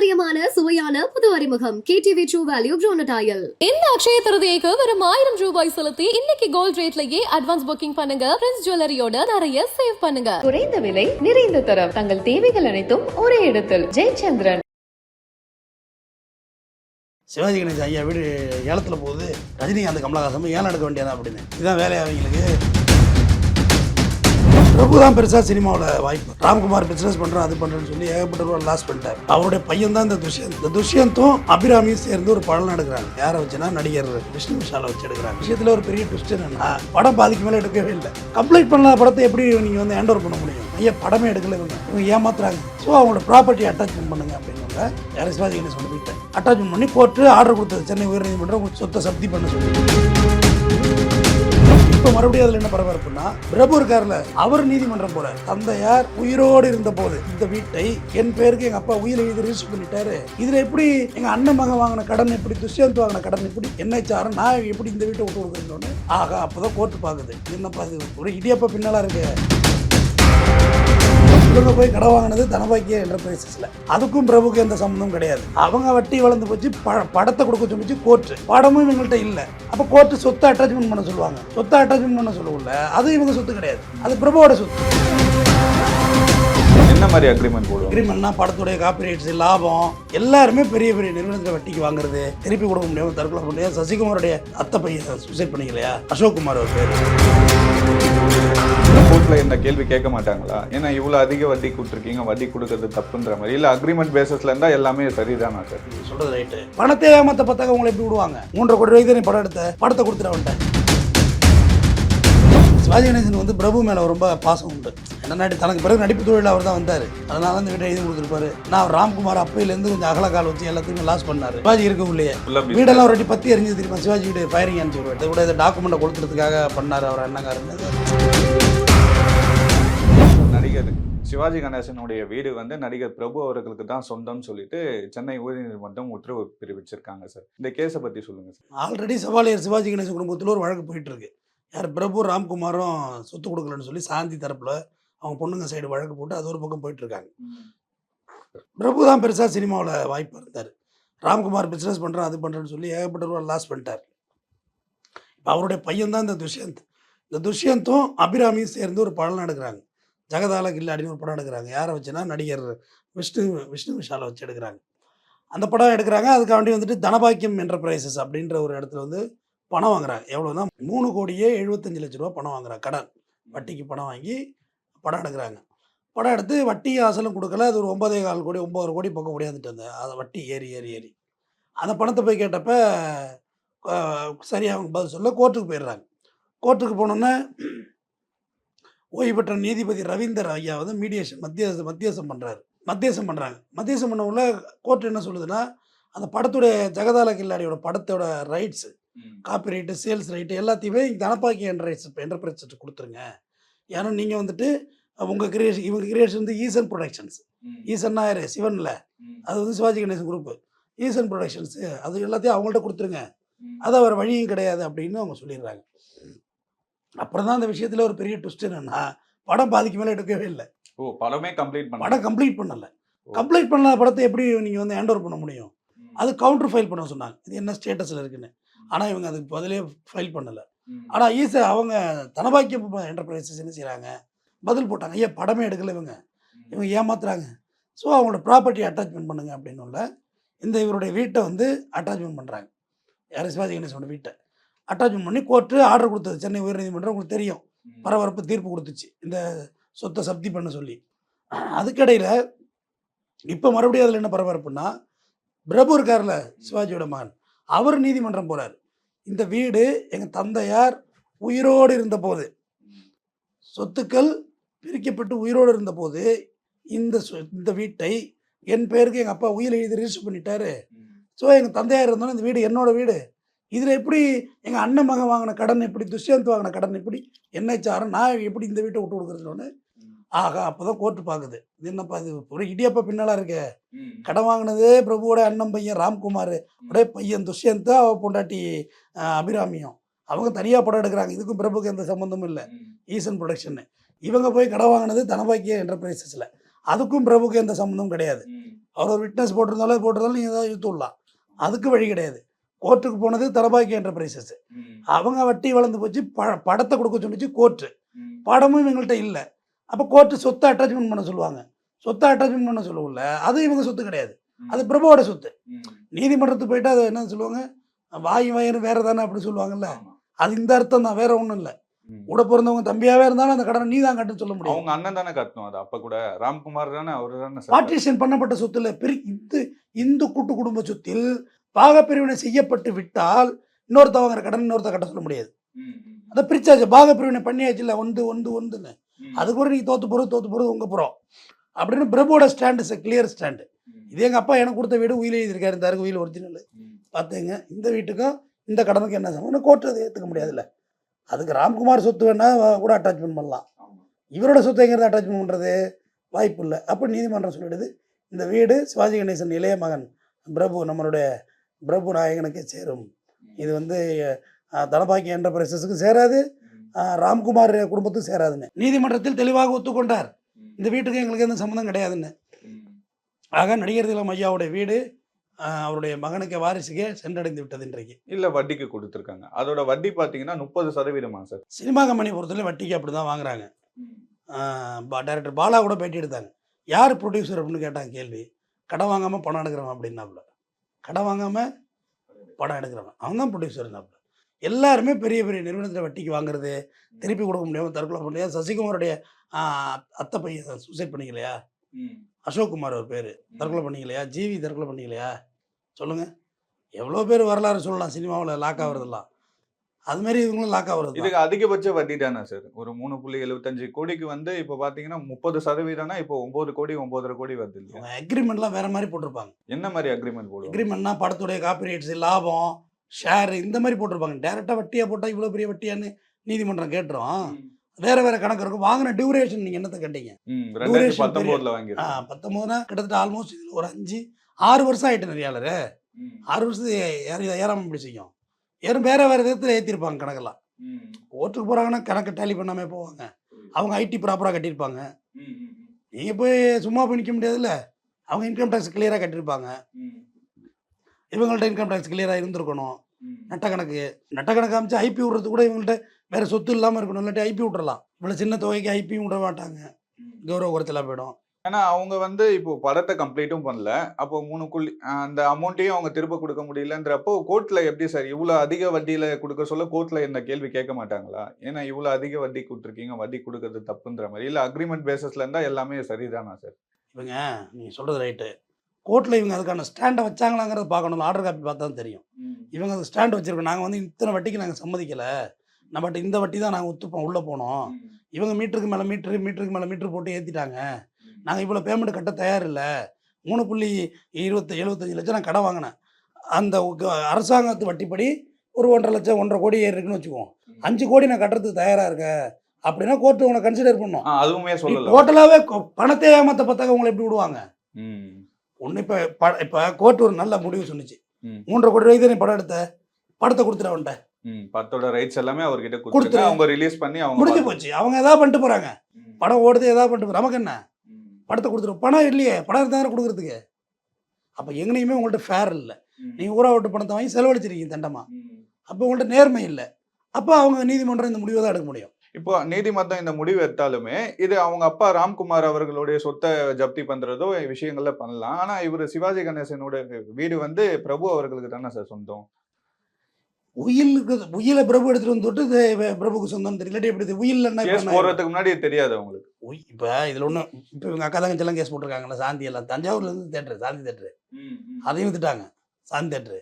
பாரம்பரியமான சுவையான புது அறிமுகம். கேடிவி ட்ரூ வேல்யூ ப்ரோனடாயல் இந்த அக்ஷய திருதியைக்கு வெறும் ஆயிரம் ரூபாய் செலுத்தி இன்னைக்கு கோல்ட் ரேட்லயே அட்வான்ஸ் புக்கிங் பண்ணுங்க. பிரின்ஸ் ஜுவல்லரியோட நிறைய சேவ் பண்ணுங்க. குறைந்த விலை நிறைந்த தரம். தங்கள் தேவைகள் அனைத்தும் ஒரே இடத்தில். ஜெயச்சந்திரன். சிவாஜி கணேசன் ஐயா வீடு ஏலத்தில் போகுது. ரஜினிகாந்த் கமலஹாசன் ஏலம் எடுக்க வேண்டியதா அப்படின்னு. இதுதான் வேலையா அவங்களுக்கு? பிரபு தான் பெருசாக சினிமாவில் வாய்ப்பு. ராம்குமார் பிஸ்னஸ் பண்ணுறோம் அது பண்ணுறேன்னு சொல்லி ஏகப்பட்ட ரூபா லாஸ் பண்ணிட்டார். அவருடைய பையன் தான் இந்த துஷ்யந்த். இந்த துஷ்யந்தும் அபிராமியும் சேர்ந்து ஒரு படம் எடுக்கிறாங்க யாரை வச்சுன்னா நடிகர் விஷ்ணு விஷாலை வச்சு எடுக்கிறாங்க. விஷயத்தில் ஒரு பெரிய ட்விஸ்ட் என்னன்னா படம் பாதிக்கு மேலே எடுக்கவே இல்லை. கம்ப்ளீட் பண்ணாத படத்தை எப்படி நீங்கள் வந்து ஹேண்ட் ஓவர் பண்ண முடியும்? ஐயா படமே எடுக்கல இவங்க. இவங்க ஏமாத்துறாங்க. ஸோ அவங்களோட ப்ராப்பர்ட்டி அட்டாச்மெண்ட் பண்ணுங்க அப்படின்னாங்க யாரும் சிவாஜி கணேசன் வீட்டை அட்டாச்மெண்ட் பண்ணி போட்டு ஆர்டர் கொடுத்தது. சென்னை உயர்நீதிமன்றம் சொத்தை சப்தி பண்ண சொல்லி இப்போ மறுபடியும் அதில் என்ன பரபரப்புனா பிரபு இருக்கார்ல அவர் நீதிமன்றம் போறார். தந்தையார் உயிரோடு இருந்த போது இந்த வீட்டை என் பேருக்கு எங்க அப்பா உயிரை எழுதி ரிஜிஸ்டர் பண்ணிட்டாரு. இதுல எப்படி எங்க அண்ணன் மகன் வாங்கின கடன் எப்படி துஷ்யந்த் வாங்கின கடன் எப்படி என்ன சாரம் நான் எப்படி இந்த வீட்டை விட்டு கொடுக்குறேன்னு ஆகா அப்பதான் கோர்ட்டு பாக்குது. என்னப்பா இது? ஒரு இடியப்ப பின்னலா இருக்கு. இவங்க போய் கடை வாங்கினது தனபாக்கிய என்டர்பிரைசஸ்ல அதுக்கும் பிரபுக்கு எந்த சம்மந்தமும் கிடையாது. அவங்க வட்டி வளர்ந்து போச்சு படத்தை கொடுக்க சொல்லிச்சு கோர்ட்டு படமும் இவங்கள்ட்ட இல்லை. அப்போ கோர்ட்டு சொத்தை அட்டாச்மெண்ட் பண்ண சொல்லுவாங்க. சொத்தை அட்டாச்மெண்ட் பண்ண சொல்லுவோம்ல அது இவங்க சொத்து கிடையாது. அது பிரபுவோட சொத்து. என்ன மாதிரி அக்ரிமெண்ட் போடுவாங்க? அக்ரிமெண்ட்னா படத்துடைய காப்பிரைட்ஸ் லாபம் எல்லாருமே பெரிய பெரிய நிறுவனத்தில் வட்டிக்கு வாங்குறது. திருப்பி கொடுக்க முடியாம தற்கொலை பண்ண முடியாது. சசிகுமாரோடைய அத்தை பையன் சூசைட் பண்ணிக்கலையா? அசோக் குமார் அவர் பேர். கோர்ட்ல இந்த கேள்வி கேட்க மாட்டாங்களா? ஏன்னா இவ்வளவு அதிக வட்டி கொடுத்துருக்கீங்க வட்டி கொடுக்கறது தப்புன்ற மாதிரி. இல்ல அக்ரிமெண்ட் பேசஸ்ல இருந்தா எல்லாமே சரிதானா சார்? சொல்றது ரைட்டு பணத்தை ஏமாத்த பார்த்தாக்க உங்களை எப்படி விடுவாங்க? மூன்றரை கோடி ரூபாய்க்கு நீ படம் எடுத்த படத்தை கொடுத்துட வந்துட்டேன் சிவாஜி கணேசன் வந்து பிரபு மேல ரொம்ப பாசம் உண்டு. என்ன நடி தனக்கு பிறகு நடிப்பு தொழில் அவர் தான் வந்தார். அதனால அந்த வீட்டை எழுதி கொடுத்துருப்பாரு. நான் ராம்குமார் அப்பையிலேருந்து கொஞ்சம் அகலக்கால் வச்சு எல்லாத்தையுமே லாஸ் பண்ணாரு. சிவாஜி ஆ business. வீடெல்லாம் ஒரு வாட்டி பத்தி எரிஞ்சு தெரியுமா சிவாஜி வீடு ஃபயரிங் அனுப்பிச்சு விடுவார். கூட இந்த டாக்குமெண்ட்டை கொடுக்கறதுக்காக பண்ணார் அவர் நடிகர் சிவாஜி கணேசனுடைய வீடு வந்து நடிகர் பிரபு அவர்களுக்கு தான் சொந்தம்னு சொல்லிட்டு சென்னை உயர்நீதிமன்றம் உத்தரவு பிறப்பிச்சிருக்காங்க சார். இந்த கேஸை பற்றி சொல்லுங்கள் sir. Already Chevalier Sivaji Ganesan குடும்பத்தில் ஒரு வழக்கு போயிட்டு இருக்கு. யார் பிரபு ராம்குமாரும் சொத்து கொடுக்கலன்னு சொல்லி சாந்தி தரப்பில் அவங்க பொண்ணுங்க சைடு வழக்கு போட்டு அது ஒரு பக்கம் போயிட்டு இருக்காங்க. பிரபு தான் பெருசாக சினிமாவில் வாய்ப்பு இருந்தார். ராம்குமார் பிஸ்னஸ் பண்ணுறேன் அது பண்ணுறேன்னு சொல்லி ஏகப்பட்ட ரூபா லாஸ் பண்ணிட்டார். இப்போ அவருடைய பையன் தான் இந்த துஷ்யந்த். இந்த துஷ்யந்தும் அபிராமியும் சேர்ந்து ஒரு படம் நடக்கிறாங்க. ஜெகதால கில்லாடின்னு ஒரு படம் எடுக்கிறாங்க. யாரை வச்சுன்னா நடிகர் விஷ்ணு விஷ்ணு விஷாலை வச்சு எடுக்கிறாங்க. அந்த படம் எடுக்கிறாங்க. அதுக்காண்டி வந்துட்டு தனபாக்கியம் என்டர்பிரைசஸ் அப்படின்ற ஒரு இடத்துல வந்து பணம் வாங்குறாங்க. எவ்வளோனா மூணு கோடியே எழுபத்தஞ்சு லட்ச ரூபா பணம் வாங்குறாங்க. கடன். வட்டிக்கு பணம் வாங்கி படம் எடுக்கிறாங்க. படம் எடுத்து வட்டி அசலும் கொடுக்கல. அது ஒரு ஒன்பதே கால் கோடி ஒம்பது கோடி பக்கம் முடியாந்துட்டு அந்த அதை வட்டி ஏறி ஏறி ஏறி. அந்த பணத்தை போய் கேட்டப்ப சரியாக சரி அவங்க பதில் சொல்ல கோர்ட்டுக்கு போயிடுறாங்க. கோர்ட்டுக்கு போனோன்னே ஓய்வு பெற்ற நீதிபதி ரவீந்தர் ஐயா வந்து மீடியேஷன் மத்திய மத்தியஸ்தம் பண்ணுறாரு மத்தியஸ்தம் பண்ணுறாங்க மத்தியஸ்தம் பண்ண உள்ள கோர்ட் என்ன சொல்லுதுன்னா அந்த படத்துடைய ஜெகதால கில்லாடியோட படத்தோட rights copy right sales right எல்லாத்தையுமே தனப்பாக்கி என்டர்பிரைஸ் என்டர்பிரைஸ் கொடுத்துருங்க. ஏன்னா நீங்கள் வந்துட்டு உங்கள் கிரியேஷன் இவங்க கிரியேஷன் வந்து ஈசன் ப்ரொடக்ஷன்ஸ் ஈசன்னா யாரு சிவன்ல அது வந்து சிவாஜி கணேசன் குரூப்பு ஈசன் ப்ரொடக்ஷன்ஸு அது எல்லாத்தையும் அவங்கள்ட்ட கொடுத்துருங்க. அது அவர் வழியும் கிடையாது அப்படின்னு அவங்க சொல்லிடுறாங்க. அப்புறம் தான் அந்த விஷயத்தில் ஒரு பெரிய ட்விஸ்ட் என்னன்னா படம் பாதிக்கு மேலே எடுக்கவே இல்லை. ஓ படமே கம்ப்ளீட் பண்ண படம் கம்ப்ளீட் பண்ணல. கம்ப்ளீட் பண்ணாத படத்தை எப்படி நீங்கள் வந்து ஹேண்ட் ஓவர் பண்ண முடியும்? அது கவுண்டர் ஃபைல் பண்ண சொன்னாங்க. இது என்ன ஸ்டேட்டஸில் இருக்குன்னு. ஆனால் இவங்க அதுக்கு பதிலே ஃபைல் பண்ணலை. ஆனால் ஈஸ அவங்க தனபாக்கியம் என்டர்பிரைசஸ் என்ன செய்கிறாங்க பதில் போட்டாங்க. ஐயா படமே எடுக்கல இவங்க. இவங்க ஏமாத்துறாங்க. ஸோ அவங்களோட ப்ராப்பர்ட்டி அட்டாச்மெண்ட் பண்ணுங்க அப்படின்னு உள்ள இந்த இவருடைய வீட்டை வந்து அட்டாச்மெண்ட் பண்ணுறாங்க யார் சிவாஜி கணேசனோட வீட்டை. அட்டாச்மெண்ட் பண்ணி கோர்ட்டு ஆர்டர் கொடுத்தது. சென்னை உயர்நீதிமன்றம் உங்களுக்கு தெரியும். பரபரப்பு தீர்ப்பு கொடுத்துச்சு. இந்த சொத்தை சப்தி பண்ண சொல்லி. அதுக்கிடையில் இப்போ மறுபடியும் அதில் என்ன பரபரப்புன்னா பிரபு இருக்கார்ல சிவாஜியோட மகன். அவர் நீதிமன்றம் போறார். இந்த வீடு எங்கள் தந்தையார் உயிரோடு இருந்தபோது சொத்துக்கள் பிரிக்கப்பட்டு உயிரோடு இருந்தபோது இந்த இந்த வீட்டை என் பேருக்கு எங்கள் அப்பா உயிர் எழுதி ரிஜிஸ்டர் பண்ணிட்டாரு. ஸோ எங்கள் தந்தையார் இருந்தாலும் இந்த வீடு என்னோட வீடு. இதில் எப்படி எங்கள் அண்ணன் மகன் வாங்கின கடன் எப்படி துஷ்யந்த் வாங்கின கடன் எப்படி என்ஹெச்ஆர் நான் எப்படி இந்த வீட்டை விட்டு கொடுக்குறதுன்னு ஆகா அப்போ தான் கோர்ட்டு பார்க்குது. என்னப்பா இது? ஒரு இடியப்ப பின்னலாக இருக்கே. கடன் வாங்கினதே பிரபுவோட அண்ணன் பையன் ராம்குமார். உடைய பையன் துஷ்யந்த் அவ பொண்டாட்டி அபிராமியும். அவங்க தனியாக படம் எடுக்கிறாங்க. இதுக்கும் பிரபுக்கு எந்த சம்மந்தமும் இல்லை. ஈசன் ப்ரொடக்ஷன் இவங்க போய் கடன் வாங்கினது தனபாக்கிய என்டர்பிரைசஸில் அதுக்கும் பிரபுக்கு எந்த சம்மந்தமும் கிடையாது. அவர் ஒரு விட்னஸ் போட்டிருந்தாலும் போட்டிருந்தாலும் நீங்கள் ஏதாவது இழுத்து விடலாம். அதுக்கு வழி கிடையாது. கோர்ட்டுக்கு போனது தரபாக்கி என்டர்பிரைசஸ் அவங்க வட்டி வளர்ந்து போச்சு ப படத்தை கொடுக்க சொன்னிச்சு கோர்ட்டு. படமும் இவங்கள்ட்ட இல்லை. அப்போ கோர்ட்டு சொத்தை அட்டாச்மெண்ட் பண்ண சொல்லுவாங்க. சொத்தை அட்டாச்மெண்ட் பண்ண சொல்லுவோம்ல அது இவங்க சொத்து கிடையாது. அது பிரபுவோட சொத்து. நீதிமன்றத்துக்கு போயிட்டு அதை என்ன சொல்லுவாங்க? வாய் வயிறு வேற தானே அப்படி சொல்லுவாங்கல்ல அது இந்த அர்த்தம் தான் வேற ஒன்றும் இல்லை. கூட பிறந்தவங்க தம்பியாவே இருந்தாலும் அந்த கடனை நீ தான் கட்டுன்னு சொல்ல முடியும். அவங்க அண்ணன் தானே கட்டணும் அது அப்ப கூட. ராம்குமார் தானே அவரு தானே பார்ட்டிஷன் பண்ணப்பட்ட சொத்துல பெரு இந்து இந்து கூட்டு குடும்ப சொத்தில் பாகப்பிரிவினை செய்யப்பட்டு விட்டால் இன்னொருத்த வாங்குற கடன் இன்னொருத்த கட்ட சொல்ல முடியாது. அதை பிரிச்சாச்சு. பாகப்பிரிவினை பண்ணியாச்சு இல்லை. ஒன்று ஒன்று ஒன்றுன்னு அது கூட நீ தோத்து போகிறது தோத்து போகிறது உங்க புறம். அப்படின்னு பிரபுவோட ஸ்டாண்ட் இஸ் கிளியர் ஸ்டாண்டு. இது எங்கள் அப்பா எனக்கு கொடுத்த வீடு. உயிர் எழுதியிருக்காரு. இந்த உயில் ஒரிஜினல் பார்த்துங்க இந்த வீட்டுக்கும் இந்த கடனுக்கு என்ன சம்பந்தம்? கோர்ட்டு அதை ஏற்றுக்க முடியாதுல்ல. அதுக்கு ராம்குமார் சொத்து வேணா கூட அட்டாச்மெண்ட் பண்ணலாம். இவரோட சொத்தை எங்கிறது அட்டாச்மெண்ட் பண்ணுறது வாய்ப்பு இல்லை. அப்போ நீதிமன்றம் சொல்லிடுது. இந்த வீடு சிவாஜி கணேசன் இளைய மகன் பிரபு நம்மளுடைய பிரபு நாயகனுக்கே சேரும். இது வந்து அஹ், தனபாக்கி என்டர்பிரைசஸுக்கு சேராது. ராம்குமார் குடும்பத்துக்கும் சேராதுன்னு. நீதிமன்றத்தில் தெளிவாக ஒத்துக்கொண்டார். இந்த வீட்டுக்கு எங்களுக்கு எந்த சம்மந்தம் கிடையாதுன்னு. ஆக நடிகர் திலம் ஐயாவுடைய வீடு அவருடைய மகனுக்கு வாரிசுக்கே சென்றடைந்து விட்டது இன்றைக்கு. இல்ல வட்டிக்கு கொடுத்துருக்காங்க. அதோட வட்டி பாத்தீங்கன்னா முப்பது சதவீதமா சார். சினிமா கம்பெனி பொறுத்தவரை வட்டிக்கு அப்படி தான் வாங்குறாங்க டைரக்டர் பாலா கூட பேட்டி எடுத்தாங்க. யார் ப்ரொடியூசர் அப்படின்னு கேட்டாங்க கேள்வி. கடன் வாங்காமல் பணம் எடுக்கிறவன் அப்படின்னாப்புல கடன் வாங்காமல் படம் எடுக்கிறவன். அவன் தான் ப்ரொடியூசர்னாப்புல எல்லாருமே பெரிய பெரிய நிறுவனத்தில் வட்டிக்கு வாங்குறது திருப்பி கொடுக்க முடியாமல் தற்கொலை முடியாது சசிகுமாரோடைய அத்தை பையன் சூசைட் பண்ணிக்கலையா? அசோக் குமார் ஒரு பேர். தற்கொலை பண்ணிக்கலையா? ஜிவி தற்கொலை பண்ணிக்கலையா? சொல்லுங்கள் எவ்வளோ பேர் வரலாறு சொல்லலாம் சினிமாவில் லாக் ஆகுறதெல்லாம். அதுமாரி இவங்களும் லாக் ஆகுறது இதுக்கு அதிகபட்ச வட்டி தானே சார்? ஒரு மூணு புள்ளி எழுபத்தஞ்சு கோடிக்கு வந்து இப்போ பாத்தீங்கன்னா முப்பது சதவீதம்னா இப்போ ஒன்பது கோடி ஒன்பதரை கோடி வருது இல்லையா? அக்ரிமெண்ட்லாம் வேற மாதிரி போட்டிருப்பாங்க. என்ன மாதிரி அக்ரிமெண்ட் போடுவோம் அக்ரிமெண்ட்னா படத்துடைய காப்பிரைட்ஸ் லாபம் ஷேர் இந்த மாதிரி போட்டிருப்பாங்க. டேரெக்டாக வட்டியாக போட்டால் இவ்வளோ பெரிய வட்டியான்னு நீதிமன்றம் கேட்டுரும். வேற வேற கணக்கு இருக்கும். வாங்கின டியூரேஷன் நீங்கள் என்னத்தை கேட்டீங்க? பத்தொம்போதுனா கிட்டத்தட்ட ஆல்மோஸ்ட் ஒரு அஞ்சு ஆறு வருஷம் ஆயிட்டு நிறையாளர் ஆறு வருஷத்துக்கு யார் இதை ஏறும் வேற வேற விதத்தில் ஏற்றிருப்பாங்க கணக்கெல்லாம். கோர்ட்டுக்கு போகிறாங்கன்னா கணக்கு டேலி பண்ணாமே போவாங்க. அவங்க ஐடி ப்ராப்பராக கட்டியிருப்பாங்க. நீங்கள் போய் சும்மா போய் நிற்க முடியாதுல்ல? அவங்க இன்கம் டேக்ஸ் கிளியராக கட்டியிருப்பாங்க. இவங்கள்ட்ட இன்கம் டேக்ஸ் கிளியராக இருந்திருக்கணும். நட்ட கணக்கு. நட்ட கணக்கு அமைச்சு ஐபி விடுறது கூட இவங்கள்ட்ட வேற சொத்து இல்லாமல் இருக்கணும். இல்லாட்டி ஐபி விட்றலாம் இவ்வளோ சின்ன தொகைக்கு ஐபி விட மாட்டாங்க. கௌரவ குறைச்சலாக போயிடும். ஏன்னா அவங்க வந்து இப்போ படத்தை கம்ப்ளீட்டும் பண்ணல. அப்போ மூணு ஆஹ் அந்த அமௌண்ட்டையும் அவங்க திரும்ப கொடுக்க முடியலன்றப்போ கோர்ட்ல எப்படி சார் இவ்வளோ அதிக வட்டியில கொடுக்க சொல்ல கோர்ட்ல என்ன கேள்வி கேட்க மாட்டாங்களா? ஏன்னா இவ்வளோ அதிக வட்டி கொடுத்துருக்கீங்க வட்டி கொடுக்கறது தப்புன்ற மாதிரி. இல்லை அக்ரிமெண்ட் பேசிஸ்ல இருந்தா எல்லாமே சரிதானா சார்? இவங்க நீங்கள் சொல்கிறது ரைட்டு கோர்ட்டில் இவங்க அதுக்கான ஸ்டாண்டை வச்சாங்களாங்கிறத பார்க்கணும் ஆர்டர் காப்பி பார்த்தா தான் தெரியும். இவங்க அந்த ஸ்டாண்ட் வச்சுருக்கோம் நாங்கள் வந்து இத்தனை வட்டிக்கு நாங்கள் சம்மதிக்கலை. நம்மகிட்ட இந்த வட்டி தான் நாங்கள் ஒத்துப்போம் உள்ளே போனோம். இவங்க மீட்டருக்கு மேலே மீட்ரு மீட்டருக்கு மேலே மீட்ரு போட்டு ஏற்றிட்டாங்க நாங்கள் இவ்வளோ பேமெண்ட் கட்ட தயார் இல்லை மூணு புள்ளி இருபத்தி எழுபத்தஞ்சு லட்சம் நான் கடன் வாங்கினேன். அந்த அரசாங்கத்து வட்டிப்படி ஒரு ஒன்றரை லட்சம் ஒன்றரை கோடி ஏறி இருக்குன்னு வச்சுக்குவோம் அஞ்சு கோடி நான் கட்டுறதுக்கு தயாராக இருக்கேன் அப்படின்னா கோர்ட்டு உங்களை கன்சிடர் பண்ணும். அதுவுமே சொல்லல. டோட்டலாகவே பணத்தை ஏமாத்த பார்த்தாக்க உங்களை எப்படி விடுவாங்க. ஒன்று இப்போ இப்போ கோர்ட் ஒரு நல்ல முடிவு சொன்னுச்சு. மூன்றரை கோடி ரூபாய்க்கு நீ படம் எடுத்த? படத்தை கொடுத்துட அவன்கிட்ட. ம் படத்தோட ரைட்ஸ் எல்லாமே அவர்கிட்ட. கொடுத்துட்டு அவங்க ரிலீஸ் பண்ணி அவங்க முடிஞ்சு போச்சு. அவங்க எதாவது பண்ணிட்டு போகிறாங்க ம். படம் ஓடுது எதாவது பண்ணிட்டு போறாங்க. நமக்கு என்ன. படத்தை கொடுத்துரும் பணம் இல்லையே. படம் இருந்தாலும் கொடுக்குறதுக்கு. அப்போ எங்கனையுமே உங்கள்கிட்ட ஃபேர் இல்லை. நீங்கள் ஊரா விட்டு பணத்தை வாங்கி செலவழிச்சிருக்கீங்க தண்டமா. அப்போ உங்கள்கிட்ட நேர்மை இல்லை. அப்போ அவங்க நீதிமன்றம் இந்த முடிவை தான் எடுக்க முடியும். இப்போ நீதிமன்றம் இந்த முடிவு எடுத்தாலுமே இது அவங்க அப்பா ராம்குமார் அவர்களுடைய சொத்தை ஜப்தி பண்றதோ விஷயங்கள்ல பண்ணலாம். ஆனா இவர் சிவாஜி கணேசனோட வீடு வந்து பிரபு அவர்களுக்கு தானே சார் சொந்தம். உயிலுக்கு உயிலை பிரபு எடுத்துட்டு வந்து தொட்டு பிரபுக்கு சொந்தம் தெரியல. எப்படி உயில் போடுறதுக்கு முன்னாடி தெரியாது அவங்களுக்கு. இப்போ இதில் ஒன்று இப்போ இவங்க அக்கா தங்கச்சி எல்லாம் கேஸ் போட்டிருக்காங்களா சாந்தி எல்லாம். தஞ்சாவூர்லேருந்து தேட்டரு சாந்தி தேட்டரு. அதையும் வித்துட்டாங்க சாந்தி தேட்டரு.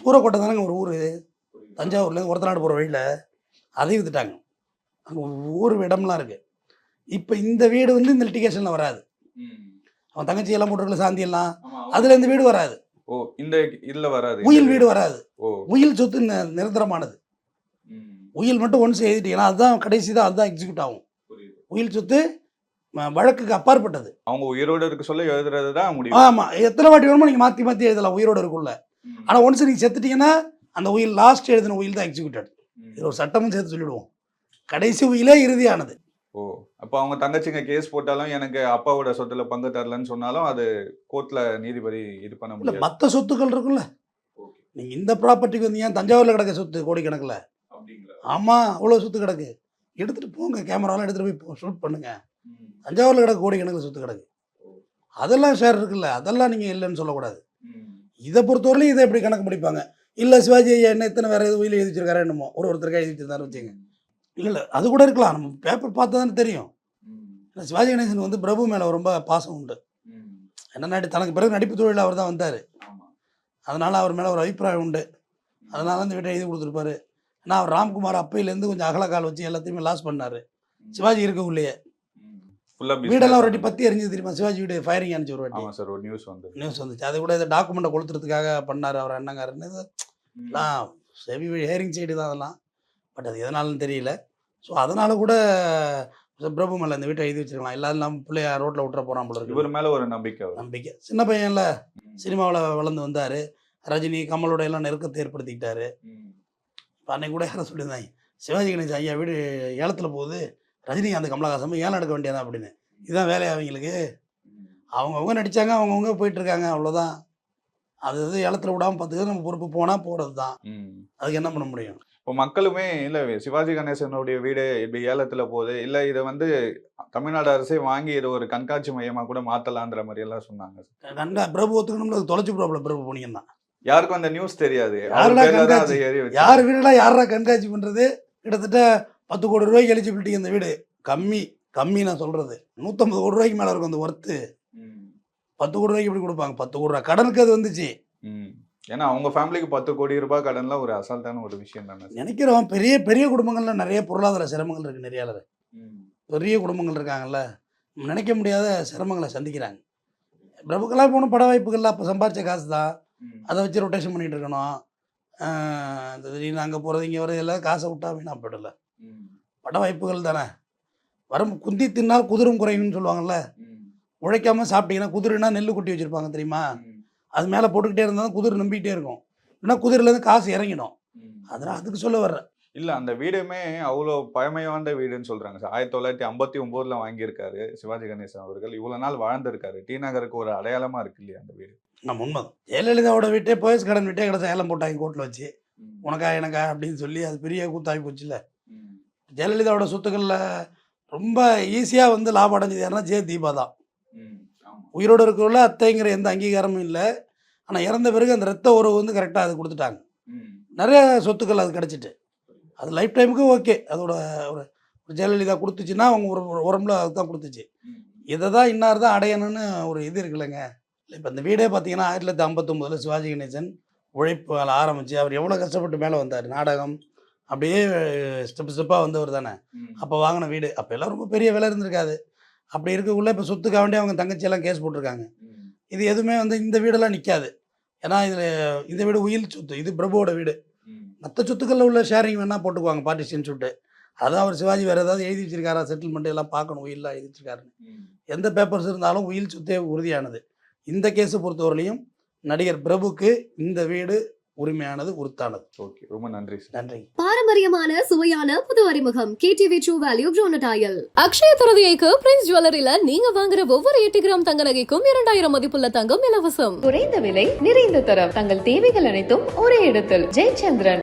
சூரக்கோட்டை தானங்க ஒரு ஊர். தஞ்சாவூர்லேருந்து ஒருத்தநாடு போகிற வழியில் அதையும் வித்துட்டாங்க. அங்கே ஊர் இடம்லாம் இருக்குது இப்போ இந்த வீடு வந்து இந்த லிட்டிகேஷனில் வராது. அவன் தங்கச்சி எல்லாம் போட்டிருக்கல சாந்தி எல்லாம். அதில் இந்த வீடு வராது. ஓ இந்த இதுல வராது உயில் வீடு வராது. உயில் சொத்து நிரந்தரமானது. உயில் மட்டும் ஒன்ஸ் எழுதிட்டீங்கன்னா அதுதான் கடைசி தான் அதுதான் எக்ஸிக்யூட் ஆகும். உயில் சொத்து வழக்குக்கு அப்பாற்பட்டது. அவங்க உயிரோட இருக்க சொல்ல எழுதுறது தான் முடியும் ஆமாம் எத்தனை வாட்டி வேணுமோ நீங்கள் மாற்றி மாற்றி எழுதலாம் உயிரோட இருக்குள்ள ஆனால் ஒன்ஸ் நீங்கள் செத்துட்டீங்கன்னா அந்த உயில் லாஸ்ட் எழுதின உயில் தான் எக்ஸிக்யூட்டட் இது ஒரு சட்டமும் சேர்த்து சொல்லிடுவோம். கடைசி உயிலே இறுதியானது. ஓ அப்போ அவங்க தங்கச்சிங்க கேஸ் போட்டாலும் எனக்கு அப்பாவோட சொத்துல பங்கு தரலன்னு சொன்னாலும் அது கோர்ட்ல நீதிபதி இது பண்ண முடியாது. மற்ற சொத்துக்கள் இருக்குல்ல நீங்கள் இந்த ப்ராப்பர்ட்டிக்கு வந்தீங்க தஞ்சாவூரில் கிடக்க சொத்து கோடிக்கணக்கில்? அப்படிங்களா? ஆமாம் அவ்வளோ சொத்து கிடக்கு. எடுத்துகிட்டு போங்க கேமராலாம் எடுத்துகிட்டு போய் ஷூட் பண்ணுங்க. தஞ்சாவூரில் கிடக்க கோடிக்கணக்கில் சொத்து கிடக்கு. அதெல்லாம் ஷேர் இருக்குல்ல அதெல்லாம் நீங்கள் இல்லைன்னு சொல்லக்கூடாது. இதை பொறுத்தவரையிலும் இதை எப்படி கணக்கு முடிப்பாங்க இல்லை சிவாஜி ஐயா என்ன இத்தனை வேறு எதுவும் உயிர் எழுதி வச்சிருக்காரு என்னமோ? ஒரு ஒருத்தருக்கா எழுதி வச்சிருந்தாரு வச்சுங்க இல்லை இல்லை. அது கூட இருக்கலாம். நம்ம பேப்பர் பார்த்தா தானே தெரியும் சிவாஜி கணேசன் வந்து பிரபு மேலே ரொம்ப பாசம் உண்டு. என்ன நடி தனக்கு பிறகு நடிப்பு தொழில் அவர் தான் வந்தார். அதனால் அவர் மேலே ஒரு அபிப்பிராயம் உண்டு. அதனால இந்த வீட்டை எழுதி கொடுத்துருப்பாரு. ஏன்னா அவர் ராம்குமார் அப்பையிலேருந்து கொஞ்சம் அகலக்கால் வச்சு எல்லாத்தையுமே லாஸ் பண்ணார். சிவாஜி இருக்க உள்ளே ஃபுல்லா வீடெல்லாம் ஒரு வாட்டி பத்தி எரிஞ்சு தெரியுமா? சிவாஜி வீடு ஃபயரிங் அனுப்பிச்சு ஒரு வாட்டி. ஆமா சார் ஒரு நியூஸ் வந்து நியூஸ் வந்துச்சு. அது கூட இந்த டாக்குமெண்ட்டை கொளுத்துறதுக்காக பண்ணார் அவர் அண்ணங்காரன்னு. இது எல்லாம் செவி ஹேரிங் சைடு தான் அதெல்லாம். பட் அது எதனாலும் தெரியல. ஸோ அதனால கூட பிரபு மேலே இந்த வீட்டை எழுதி வச்சிருக்கலாம். எல்லாரும் நம்ம பிள்ளைய ரோட்டில் விட்டுற போகிறான் போல இருக்கு. இவர் மேல ஒரு நம்பிக்கை. நம்பிக்கை. சின்ன பையன்ல சினிமாவில் வளர்ந்து வந்தார். ரஜினி கமலோட எல்லாம் நெருக்கத்தை ஏற்படுத்திக்கிட்டாரு. இப்போ அன்னைக்கு கூட யாரும் சொல்லியிருந்தாங்க சிவாஜி கணேசன் ஐயா வீடு ஏலத்தில் போகுது. ரஜினி அந்த கமலஹாசன் ஏலம் எடுக்க வேண்டியதான் அப்படின்னு. இதுதான் வேலையா அவங்களுக்கு. அவங்கவுங்க நடித்தாங்க அவங்கவுங்க போயிட்டு இருக்காங்க அவ்வளோதான் அது ஏலத்தில் விடாமல் பார்த்துக்க நம்ம பொறுப்பு போனால் போகிறது தான். அதுக்கு என்ன பண்ண முடியும்? இப்போ மக்களுமே இல்ல சிவாஜி கணேசனுடைய வீடு இப்படி ஏலத்துல போகுது. இல்ல இதை வந்து தமிழ்நாடு அரசே வாங்கி இது ஒரு கண்காட்சி மையமா கூட மாத்தலான்ற மாதிரி எல்லாம் சொன்னாங்க. கண்டா பிரபு தொலைச்சு ப்ராப்ளம் பிரபு போனீங்கன்னா யாருக்கும் அந்த நியூஸ் தெரியாது. தான் யார் வீடெல்லாம் யாரா கண்காட்சி பண்ணுறது கிட்டத்தட்ட பத்து கோடி ரூபாய்க்கு எலிஜிபிலிட்டி இந்த வீடு. கம்மி கம்மி நான் சொல்கிறது நூற்றம்பது கோடி ரூபாய்க்கு மேலே இருக்கும் அந்த ஒர்த்து. பத்து கோடி ரூபாய்க்கு எப்படி கொடுப்பாங்க? பத்து கோடி ரூபா கடனுக்கு அது வந்துச்சு. ஏன்னா அவங்க ஃபேமிலிக்கு பத்து கோடி ரூபாய் கடன்லாம் ஒரு அசால்ட்டான ஒரு விஷயம் தானே. நினைக்கிறோம் பெரிய பெரிய குடும்பங்கள்ல நிறைய பொருளாதார சிரமங்கள் இருக்கு நிறைய. பெரிய குடும்பங்கள் இருக்காங்கல்ல நினைக்க முடியாத சிரமங்களை சந்திக்கிறாங்க பிரபுக்கெல்லாம் போகணும் பட வாய்ப்புகள்லாம் அப்போ சம்பாரிச்ச காசு தான். அதை வச்சு ரொட்டேஷன் பண்ணிட்டு இருக்கணும் இந்த திடீர்னு அங்கே போகிறது இங்கே வர்றது எல்லாம் காசை விட்டா வீணா போயிடல. பட வாய்ப்புகள் தானே வரும் குந்தி தின்னால் குதிரும் குறையும்னு சொல்லுவாங்கல்ல ம். உழைக்காம சாப்பிட்டீங்கன்னா குதிரைனா நெல் குட்டி வச்சிருப்பாங்க தெரியுமா. அது மேலே போட்டுக்கிட்டே இருந்தால் குதிரை நம்பிக்கிட்டே இருக்கும். இல்லைன்னா குதிரையிலேருந்து காசு இறங்கிடும். அதனால் அதுக்கு சொல்ல வர்றேன். இல்ல அந்த வீடுமே அவ்வளோ பழமையான வீடுன்னு சொல்றாங்க சார். ஆயிரத்தி தொள்ளாயிரத்தி ஐம்பத்தி ஒன்பதுல வாங்கியிருக்காரு சிவாஜி கணேசன் அவர்கள். இவ்வளவு நாள் வாழ்ந்திருக்காரு. டி நகருக்கு ஒரு அடையாளமா இருக்கு இல்லையா அந்த வீடு? நம்ம உண்மை ஜெயலலிதாவோட வீட்டே போயஸ் கடன் வீட்டே கிடச்ச ஏலம் போட்டாங்க கோர்ட்டில் வச்சு. உனக்கா எனக்கா அப்படின்னு சொல்லி அது பெரிய கூத்தாகி போச்சுல்ல. ஜெயலலிதாவோட சொத்துக்களில் ரொம்ப ஈஸியாக வந்து லாபம் அடைஞ்சது யாருன்னா ஜெய தீபா தான். உயிரோடு இருக்கக்குள்ள அத்தைங்கிற எந்த அங்கீகாரமும் இல்லை. ஆனால் இறந்த பிறகு அந்த ரத்த உறவு வந்து கரெக்டாக அது கொடுத்துட்டாங்க. நிறைய சொத்துக்கள் அது கிடச்சிட்டு. அது லைஃப் டைமுக்கு ஓகே அதோட ஒரு ஜெயலலிதா கொடுத்துச்சுன்னா அவங்க ஒரு உடம்புல அதுதான் கொடுத்துச்சு. இதை தான் இன்னார் தான் அடையணும்னு ஒரு இது இருக்குல்லங்க. இப்போ இந்த வீடே பார்த்தீங்கன்னா ஆயிரத்தி தொள்ளாயிரத்தி ஐம்பத்தொம்போதில் சிவாஜி கணேசன் உழைப்பால் ஆரம்பித்து அவர் எவ்வளோ கஷ்டப்பட்டு மேலே வந்தார்? நாடகம். அப்படியே ஸ்டெப் ஸ்டெப்பாக வந்தவர் தானே. அப்போ வாங்கின வீடு. அப்போ எல்லாம் ரொம்ப பெரிய விலை இருந்திருக்காது. அப்படி இருக்கக்குள்ள இப்போ சொத்துக்காக வேண்டி அவங்க தங்கச்சியெல்லாம் கேஸ் போட்டிருக்காங்க. இது எதுவுமே வந்து இந்த வீடெல்லாம் நிற்காது ஏன்னா இதில் இந்த வீடு உயில் சொத்து இது பிரபுவோட வீடு. மற்ற சொத்துக்களில் உள்ள ஷேரிங் வேணால் போட்டுக்குவாங்க பார்ட்டிஷன் சொல்லிட்டு. அதான் அவர் சிவாஜி வேறு ஏதாவது எழுதி வச்சிருக்காரா செட்டில்மெண்ட் எல்லாம் பார்க்கணும் உயிலாம் எழுதி வச்சிருக்காருன்னு. எந்த பேப்பர்ஸ் இருந்தாலும் உயில் சொத்தே உறுதியானது. இந்த கேஸை பொறுத்தவரையிலையும் நடிகர் பிரபுக்கு இந்த வீடு உரிமையானது உறுத்தானது. ஓகே ரொம்ப நன்றி நன்றி. பாரம்பரியமான சுவையான புது அறிமுகம் கேடிவி ட்ரூ வேல்யூ ப்ரோனடாயல் அக்ஷய திருதியைக்கு பிரின்ஸ் ஜுவல்லரியில நீங்க வாங்குற ஒவ்வொரு எட்டு கிராம் தங்க நகைக்கும் இரண்டாயிரம் மதிப்புள்ள தங்கம் இலவசம். குறைந்த விலை நிறைந்த தரம். தங்கள் தேவைகள் அனைத்தும் ஒரே இடத்தில். ஜெயச்சந்திரன்.